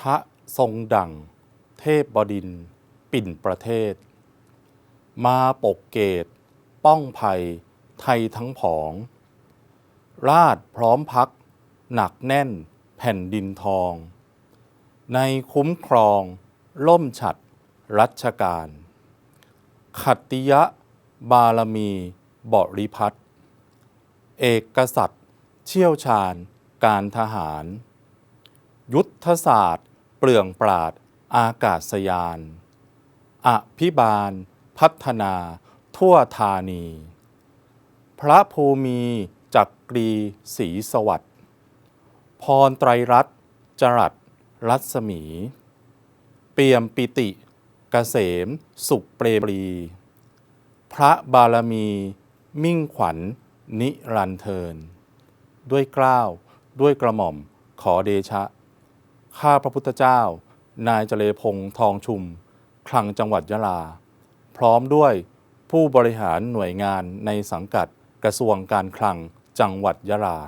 ทะทรงดั่ง เทพบดิน ปิ่นประเทศ มาปกเกต ป้องภัย ไทยทั้งผอง ราชพร้อมพัก หนักแน่น แผ่นดินทอง ในคุ้มครอง ล่มฉัด รัชกาลขัตติยะ บารมีบริพัตรเอกกษัตริย์ เชี่ยวชาญ การทหาร ยุทธศาสตร์ เปลืองปราด อากาศยาน อภิบาล พัฒนา ทั่วธานี พระภูมิจักรีศรีสวัสดิ์พรไตรรัตน์จรัสรัศมี เปี่ยมปิติกเกษม สุขเปรรี พระบารมี มิ่งขวัญนิรันเทิน ด้วยเกล้าว ด้วยกระหม่อมขอเดชะ ข้าพระพุทธเจ้า นายเจเลพงษ์ทองชุม คลังจังหวัดยะลา พร้อมด้วยผู้บริหารหน่วยงานในสังกัดกระทรวงการคลังจังหวัดยะลา